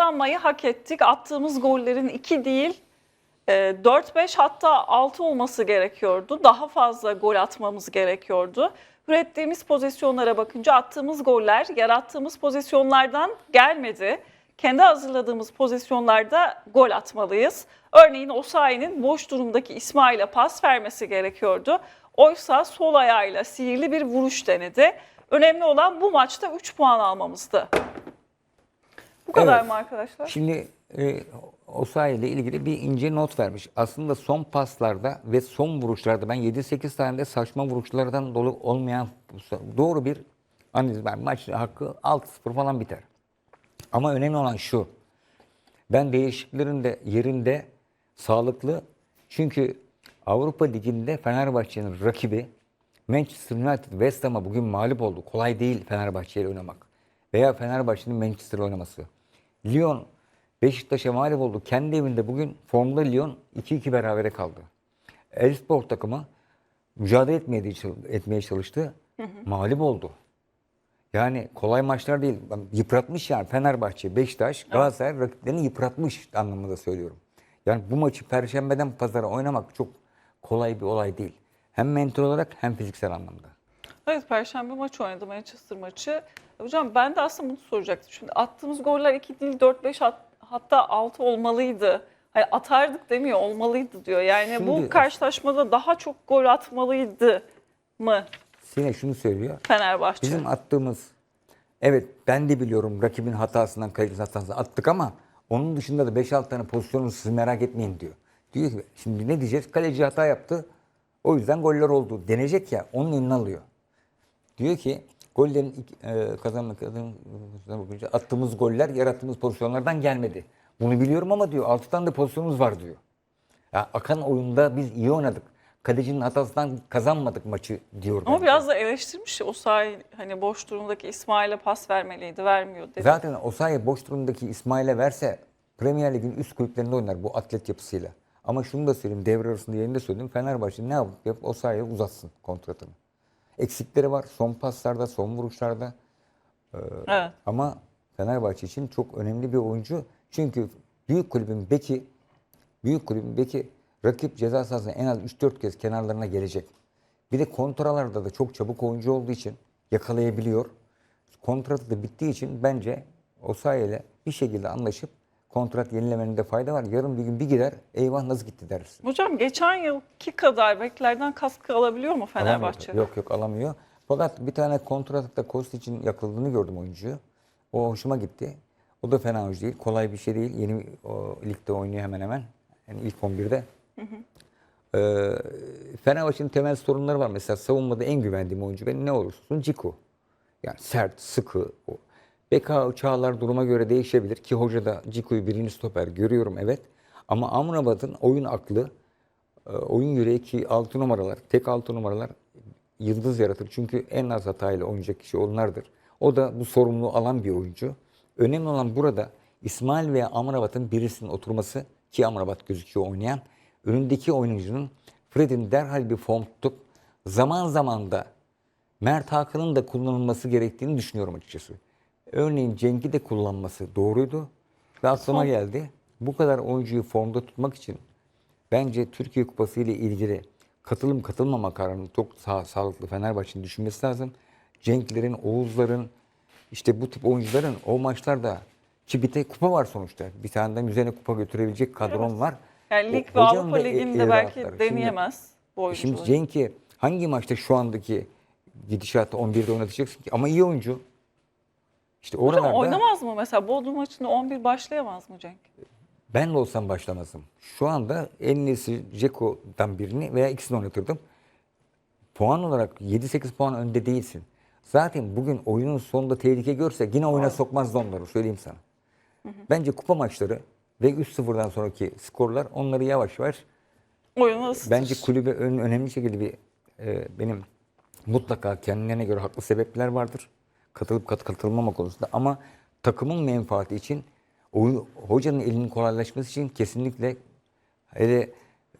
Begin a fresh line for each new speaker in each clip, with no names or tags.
kazanmayı hak ettik. Attığımız gollerin 2 değil 4-5 hatta 6 olması gerekiyordu. Daha fazla gol atmamız gerekiyordu. Ürettiğimiz pozisyonlara bakınca attığımız goller yarattığımız pozisyonlardan gelmedi. Kendi hazırladığımız pozisyonlarda gol atmalıyız. Örneğin Osayi'nin boş durumdaki İsmail'e pas vermesi gerekiyordu. Oysa sol ayağıyla sihirli bir vuruş denedi. Önemli olan bu maçta 3 puan almamızdı. Bu kadar
Evet.
mı arkadaşlar?
Şimdi e, Osayi ile ilgili bir ince not vermiş. Aslında son paslarda ve son vuruşlarda ben 7-8 tane de saçma vuruşlardan dolu olmayan doğru bir analiz var. Maç hakkı 6-0 falan biter. Ama önemli olan şu. Ben değişikliklerin de yerinde sağlıklı. Çünkü Avrupa Ligi'nde Fenerbahçe'nin rakibi Manchester United West Ham'a bugün mağlup oldu. Kolay değil Fenerbahçe ile oynamak. Veya Fenerbahçe'nin Manchester oynaması. Lyon Beşiktaş'a mağlup oldu. Kendi evinde bugün formda Lyon 2-2 berabere kaldı. Elfspor takımı mücadele etmeye, etmeye çalıştı. Mağlup oldu. Yani kolay maçlar değil. Yıpratmış yani Fenerbahçe, Beşiktaş, Galatasaray rakiplerini yıpratmış anlamında söylüyorum. Yani bu maçı perşembeden pazara oynamak çok kolay bir olay değil. Hem mental olarak hem fiziksel anlamda.
Evet Perşembe maçı oynadı Manchester maçı. Hocam ben de aslında bunu soracaktım. Şimdi attığımız goller 2 değil 4-5 hat- hatta 6 olmalıydı. Hani atardık demiyor olmalıydı diyor. Yani bu
Şimdi-
karşılaşmada daha çok gol atmalıydı mı
Sine şunu söylüyor.
Fenerbahçe?
Bizim attığımız evet ben de biliyorum rakibin hatasından kalitesi hatasından attık ama onun dışında da 5-6 tane pozisyonunu siz merak etmeyin diyor. Diyor ki şimdi ne diyeceğiz? Kaleci hata yaptı. O yüzden goller oldu. Denecek ya onun önüne alıyor. Diyor ki gollerin e, kazanma kazanma bakınca attığımız goller yarattığımız pozisyonlardan gelmedi. Bunu biliyorum ama diyor 6 tane de pozisyonumuz var diyor. Ya akan oyunda biz iyi oynadık. Kalecinin hatasından kazanmadık maçı diyor.
Ama
bence.
biraz da eleştirmiş o sahi hani boş durumdaki İsmail'e pas vermeliydi, vermiyor dedi.
Zaten Osayi boş durumdaki İsmail'e verse Premier Lig'in üst kulüplerinde oynar bu atlet yapısıyla. Ama şunu da söyleyeyim devre arasında yayında söyledim. Fenerbahçe ne yapıp yapıp Osayi'ye uzatsın kontratını. Eksikleri var son paslarda, son vuruşlarda.
Evet.
Ama Fenerbahçe için çok önemli bir oyuncu. Çünkü büyük kulübün beki büyük kulübün beki rakip ceza sahasına en az 3-4 kez kenarlarına gelecek. Bir de kontralarda da çok çabuk oyuncu olduğu için yakalayabiliyor. Kontratı da bittiği için bence Osayi ile bir şekilde anlaşıp kontrat yenilemenin fayda var. Yarın bir gün bir gider eyvah nasıl gitti dersin.
Hocam geçen yılki kadar beklerden kaskı alabiliyor mu Fenerbahçe?
Alamıyor. Yok yok alamıyor. Fakat bir tane kontratta Kost için yakıldığını gördüm oyuncuyu. O hoşuma gitti. O da fena oyuncu değil. Kolay bir şey değil. Yeni o, ligde oynuyor hemen hemen. Yani ilk 11'de. Ee, Fenerbahçe'nin temel sorunları var. Mesela savunmada en güvendiğim oyuncu benim ne olursa olsun Ciku. Yani sert, sıkı. O. BK Çağlar duruma göre değişebilir ki hoca da Ciku'yu birinci stoper görüyorum evet. Ama Amrabat'ın oyun aklı, e, oyun yüreği ki 6 numaralar, tek 6 numaralar yıldız yaratır. Çünkü en az hatayla oynayacak kişi onlardır. O da bu sorumluluğu alan bir oyuncu. Önemli olan burada İsmail veya Amrabat'ın birisinin oturması ki Amrabat gözüküyor oynayan. Önündeki oyuncunun Fred'in derhal bir form tutup zaman zaman da Mert Hakan'ın da kullanılması gerektiğini düşünüyorum açıkçası. Örneğin Cenk'i de kullanması doğruydu. Ve aklıma geldi. Bu kadar oyuncuyu formda tutmak için bence Türkiye Kupası ile ilgili katılım katılmama kararını çok sağ, sağlıklı Fenerbahçe'nin düşünmesi lazım. Cenk'lerin, Oğuz'ların, işte bu tip oyuncuların o maçlarda ki bir tek kupa var sonuçta. Bir tane de üzerine kupa götürebilecek kadron var.
Yani lig ve Avrupa
e-
Ligi'nde
eli
belki
rahatlar. Şimdi-
deneyemez
Şimdi
oyuncuları.
Cenk'i hangi maçta şu andaki gidişatta 11'de oynatacaksın ki? Ama iyi oyuncu. İşte
Hocam
oralarda
oynamaz mı mesela Bodrum maçında 11 başlayamaz mı Cenk?
ben de olsam başlamazdım. Şu anda en iyisi Ceko'dan birini veya ikisini oynatırdım. Puan olarak 7-8 puan önde değilsin. Zaten bugün oyunun sonunda tehlike görse yine oyuna sokmazdı onları söyleyeyim sana. Bence kupa maçları ve 3-0'dan sonraki skorlar onları yavaş yavaş
Oyunu ısıtır.
Bence kulübe ön, önemli şekilde bir e, benim mutlaka kendilerine göre haklı sebepler vardır. Katılıp kat, katılmama konusunda ama takımın menfaati için oyun, hocanın elinin kolaylaşması için kesinlikle hele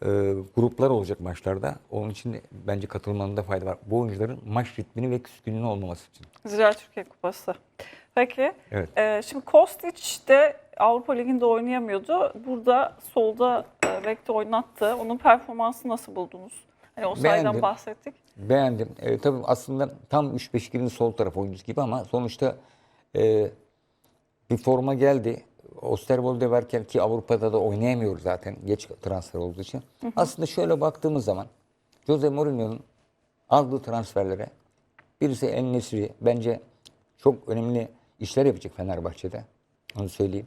e, gruplar olacak maçlarda. Onun için bence katılmanın da fayda var. Bu oyuncuların maç ritmini ve küskünlüğünün olmaması için.
Zira Türkiye Kupası. Peki.
Evet.
Ee, şimdi Kostić de Avrupa Ligi'nde oynayamıyordu. Burada solda e, bekte oynattı. Onun performansını nasıl buldunuz? Hani o sayeden
Beğendim.
bahsettik.
Beğendim. E, tabii aslında tam 3-5-2'nin sol taraf oyuncusu gibi ama sonuçta e, bir forma geldi. Osterwolde varken ki Avrupa'da da oynayamıyor zaten geç transfer olduğu için. Aslında şöyle baktığımız zaman Jose Mourinho'nun aldığı transferlere birisi El Nesri bence çok önemli işler yapacak Fenerbahçe'de. Onu söyleyeyim.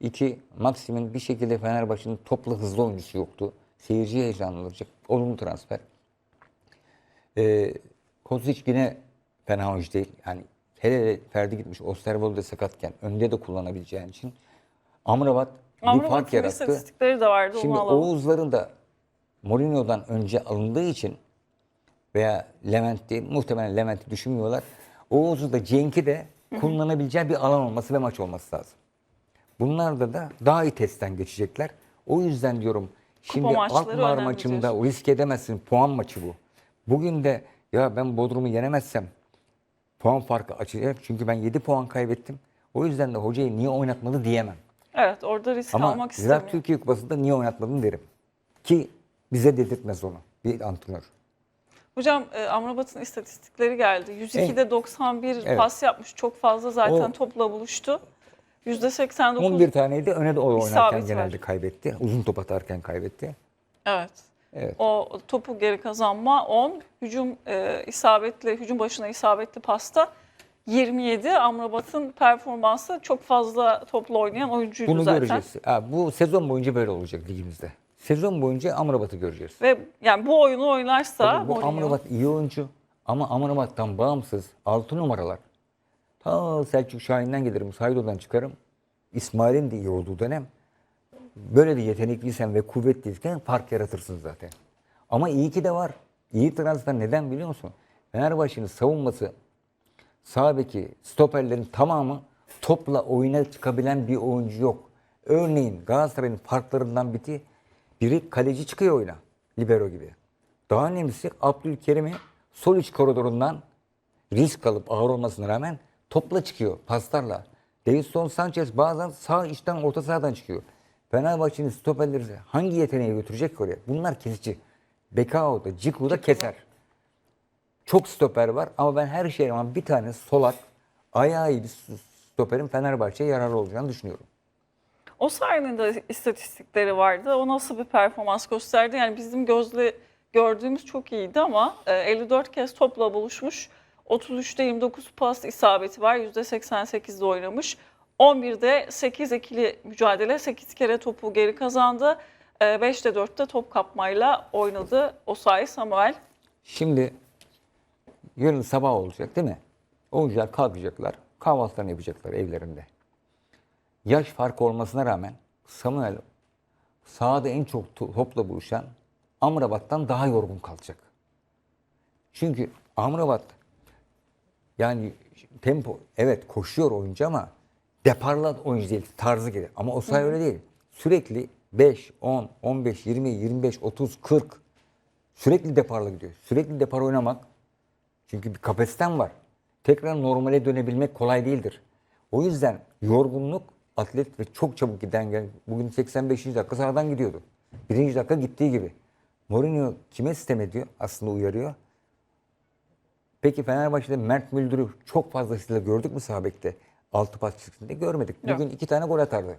İki, Maxim'in bir şekilde Fenerbahçe'nin toplu hızlı oyuncusu yoktu. Seyirciyi heyecanlandıracak. Olumlu transfer. Ee, Kozic yine fena oyuncu değil. Yani hele hele Ferdi gitmiş. Osterwolde sakatken önde de kullanabileceğin için. Amrabat bir fark yarattı.
istatistikleri de vardı.
Şimdi. Oğuzların da Mourinho'dan önce alındığı için veya Levent değil, muhtemelen Levent'i düşünmüyorlar. Oğuz'u da Cenk'i de kullanabileceği bir alan olması ve maç olması lazım. Bunlar da da daha iyi testten geçecekler. O yüzden diyorum şimdi
maçları
Alkmaar
önemli
maçında
diyorsun.
o risk edemezsin. Puan maçı bu. Bugün de ya ben Bodrum'u yenemezsem puan farkı açacak. Çünkü ben 7 puan kaybettim. O yüzden de hocayı niye oynatmadı diyemem.
Evet orada risk
Ama
almak istemiyor.
Ziraat Türkiye Kupası'nda niye oynatmadın derim. Ki bize dedirtmez onu bir antrenör.
Hocam e, Amrabat'ın istatistikleri geldi. 102'de 91
Evet.
pas yapmış. Çok fazla zaten
O-
topla buluştu. %89
11 taneydi öne de o oynarken
İsabet var.
genelde kaybetti. Uzun top atarken kaybetti.
Evet.
Evet.
O topu geri kazanma 10, hücum e, isabetli, hücum başına isabetli pasta 27. Amrabat'ın performansı çok fazla topla oynayan oyuncuydu
Bunu
zaten.
göreceğiz. Ha, bu sezon boyunca böyle olacak ligimizde. Sezon boyunca Amrabat'ı göreceğiz.
Ve yani bu oyunu oynarsa
Tabii bu
Mourinho-
Amrabat iyi oyuncu ama Amrabat'tan bağımsız 6 numaralar. Ta Selçuk Şahin'den gelirim, Saydo'dan çıkarım. İsmail'in de iyi olduğu dönem. Böyle de yetenekliysen ve kuvvetliysen fark yaratırsın zaten. Ama iyi ki de var. İyi transfer neden biliyor musun? Fenerbahçe'nin savunması sağ stoperlerin tamamı topla oyuna çıkabilen bir oyuncu yok. Örneğin Galatasaray'ın farklarından biti biri kaleci çıkıyor oyuna. Libero gibi. Daha önemlisi Abdülkerim'i sol iç koridorundan risk alıp ağır olmasına rağmen topla çıkıyor paslarla. Davinson Sanchez bazen sağ içten orta sahadan çıkıyor. Fenerbahçe'nin stoperleri hangi yeteneği götürecek ki oraya? Bunlar kesici. Bekao da Ciku da keser. Çok stoper var ama ben her şeye rağmen bir tane solak, ayağı iyi bir stoperin Fenerbahçe'ye yararlı olacağını düşünüyorum.
O sayının da istatistikleri vardı. O nasıl bir performans gösterdi? Yani bizim gözle gördüğümüz çok iyiydi ama e, 54 kez topla buluşmuş. 33'te 29 pas isabeti var. %88'de oynamış. 11'de 8 ikili mücadele, 8 kere topu geri kazandı. 5'te 4'te top kapmayla oynadı Osayi Samuel.
Şimdi yarın sabah olacak değil mi? Oyuncular kalkacaklar, kahvaltılarını yapacaklar evlerinde. Yaş farkı olmasına rağmen Samuel sahada en çok to- topla buluşan Amrabat'tan daha yorgun kalacak. Çünkü Amrabat yani tempo evet koşuyor oyuncu ama deparlı oyuncu değil tarzı gibi. Ama Osay öyle değil. Sürekli 5, 10, 15, 20, 25, 30, 40 sürekli deparla gidiyor. Sürekli depar oynamak çünkü bir kapasiten var. Tekrar normale dönebilmek kolay değildir. O yüzden yorgunluk atlet ve çok çabuk giden gel. Bugün 85. dakika sahadan gidiyordu. Birinci dakika gittiği gibi. Mourinho kime sistem ediyor? Aslında uyarıyor. Peki Fenerbahçe'de Mert Müldür'ü çok fazlasıyla gördük mü Sabek'te? Altı pas çizgisinde görmedik. Bugün Yok. iki tane gol atardı.